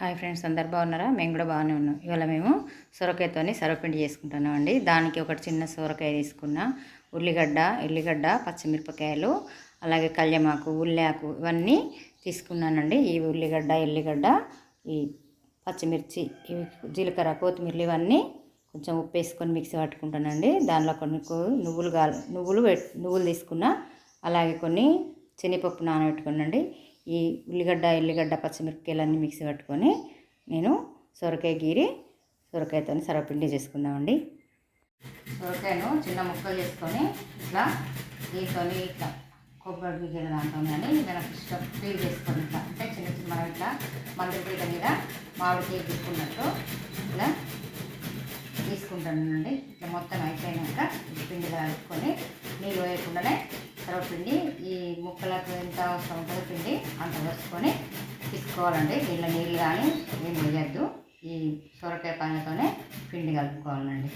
Hi friends అందరు బాగున్నారా? మేము కూడా బాగానే ఉన్నాం. ఇవాళ మేము సొరకాయతోని సొరపిండి చేసుకుంటున్నాం అండి. దానికి ఒకటి చిన్న సొరకాయ తీసుకున్న. ఉల్లిగడ్డ ఎల్లిగడ్డ పచ్చిమిరపకాయలు అలాగే కళ్యమాకు ఉల్లాకు ఇవన్నీ తీసుకున్నానండి. ఈ ఉల్లిగడ్డ ఎల్లిగడ్డ ఈ పచ్చిమిర్చి ఇవి జీలకర్ర కొత్తిమీరలు ఇవన్నీ కొంచెం ఉప్పు వేసుకొని మిక్సీ పట్టుకుంటానండి. దానిలో కొన్ని నువ్వులు కాలు నువ్వులు పెట్- నువ్వులు తీసుకున్నా. అలాగే కొన్ని శనగపప్పు నానబెట్టుకున్నాండి ఈ ఉల్లిగడ్డ ఎల్లిగడ్డ పచ్చిమిరపకాయలన్నీ మిక్సీ పట్టుకొని నేను సొరకాయ గీరి సొరకాయతో సర్వపిండి చేసుకుందామండి. సొరకాయను చిన్న ముక్కలు చేసుకొని ఇట్లా దీంతో ఇట్లా కొబ్బరి గీగిన దాంతో కానీ మనకు ఇష్టం ఫీల్ చేసుకొని ఇట్లా అంటే చిన్న చిన్న మనం ఇట్లా మందుల పీట మీద మామిడికాయ తీసుకున్నట్టు ఇట్లా తీసుకుంటానండి. ఇట్లా మొత్తం అయిపోయినాక పిండిలో పిండి కలుపుకొని నీళ్ళు వేయకుండానే సర్వపిండి ఈ ముక్కలకు ఎంత అవసరం ఉంటుందో పిండి అంత వేసుకొని తీసుకోవాలండి. దీనిలో నీళ్ళు కానీ ఏం వేయద్దు ఈ సొరకాయ పైనతోనే పిండి కలుపుకోవాలండి.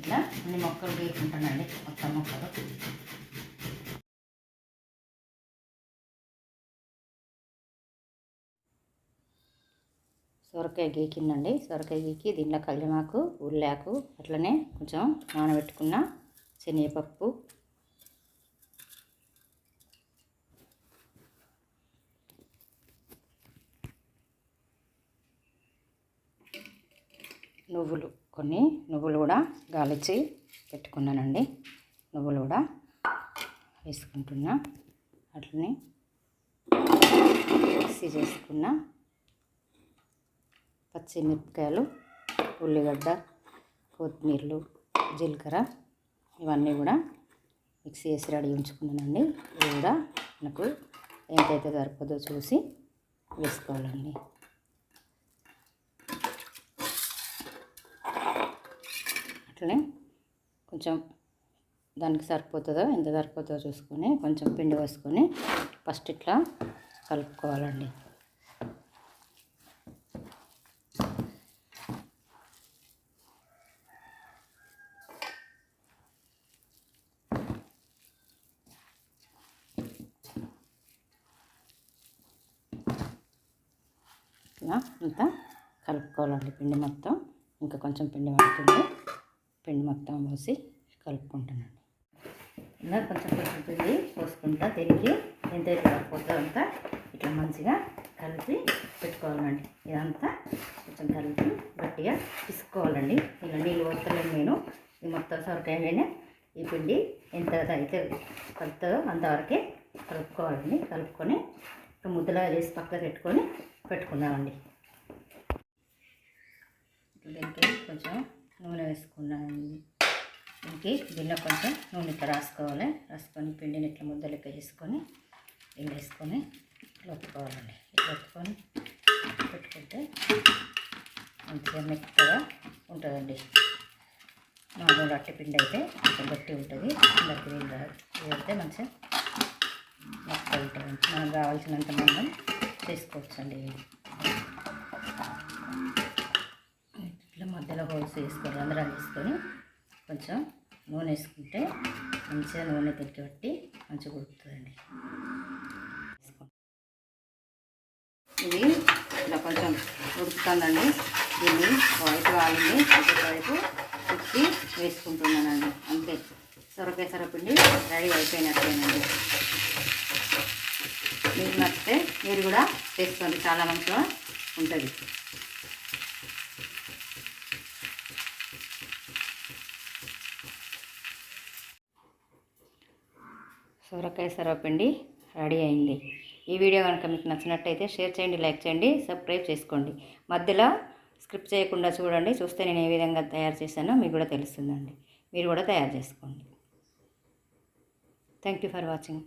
ఇట్లా అన్ని మొక్కలు తీసుకుంటానండి మొత్తం మొక్కలు. సొరకాయ గీకిందండి. సొరకాయ గీకి దీంట్లో కళ్యమాకు ఉల్లాకు అట్లనే కొంచెం నానబెట్టుకున్న శనగపప్పు నువ్వులు కొన్ని నువ్వులు కూడా గాలిచి పెట్టుకున్నానండి. నువ్వులు కూడా వేసుకుంటున్నా. అట్లనే మిక్సీ చేసుకున్న పచ్చిమిరపకాయలు ఉల్లిగడ్డ కొత్తిమీరలు జీలకర్ర ఇవన్నీ కూడా మిక్సీ చేసి రెడీ ఉంచుకున్నానండి. ఇవి కూడా మనకు ఎంతైతే సరిపోదో చూసి వేసుకోవాలండి. అట్లనే కొంచెం దానికి సరిపోతుందో ఎంత సరిపోతుందో చూసుకొని కొంచెం పిండి వేసుకొని ఫస్ట్ ఇట్లా కలుపుకోవాలండి. ఇట్లా అంతా కలుపుకోవాలండి పిండి మొత్తం. ఇంకా కొంచెం పిండి పడుతుంది. పిండి మొత్తం పోసి కలుపుకుంటానండి ఇలా కొంచెం కొంచెం పిండి పోసుకుంటా తిరిగి ఎంతైతే సరిపోతుందో అంతా ఇట్లా మంచిగా కలిపి పెట్టుకోవాలండి. ఇదంతా కొంచెం కలిపి గట్టిగా పిసుకోవాలండి. ఇలా నీళ్ళు పోస్తలేను నేను. ఈ మొత్తం సొరకాయలోనే ఈ పిండి ఎంత అయితే కలుపుతుందో అంతవరకే కలుపుకోవాలండి. కలుపుకొని ముద్దలా చేసి పక్కన పెట్టుకొని పెట్టుకుందామండి దీనికి కొంచెం నూనె వేసుకున్నానండి దీనికి గిన్నె కొంచెం నూనె ఇట్లా రాసుకోవాలి. రాసుకొని పిండిని ఇట్లా ముద్ద వేసుకొని ఇల్లు వేసుకొని ఇట్లా ఒత్తుకోవాలండి. ఇట్లా ఒత్తుకొని పెట్టుకుంటే మంచిగా మెత్తగా ఉంటుందండి. మామూలు అట్టి పిండి అయితే కొంచెం గట్టి ఉంటుంది. గట్టి అయితే మంచిగా మెత్తగా ఉంటుంది. మనకు కావాల్సినంత మందం చేసుకోవచ్చండి. మధ్యలో హోల్స్ వేసుకొని రంధ్రాలు వేసుకొని కొంచెం నూనె వేసుకుంటే మంచిగా నూనె తిరిగి పట్టి మంచిగా ఉడుకుతుందండి. ఇది ఇలా కొంచెం ఉడుకుతుందండి. దీన్ని వైపు కావాలండి వైపు ఉక్కి వేసుకుంటున్నానండి. అంతే. సొరకాయ సొరపిండి రెడీ అయిపోయినట్టేనండి. మీకు నచ్చితే మీరు కూడా చేసుకోండి. చాలా మంచిగా ఉంటుంది. సొరకాయ సర్వపిండి రెడీ అయింది. ఈ వీడియో కనుక మీకు నచ్చినట్టయితే షేర్ చేయండి లైక్ చేయండి సబ్స్క్రైబ్ చేసుకోండి. మధ్యలో స్క్రిప్ట్ చేయకుండా చూడండి చూస్తే నేను ఏ విధంగా తయారు చేశానో మీకు కూడా తెలుస్తుందండి. మీరు కూడా తయారు చేసుకోండి. Thank you for watching.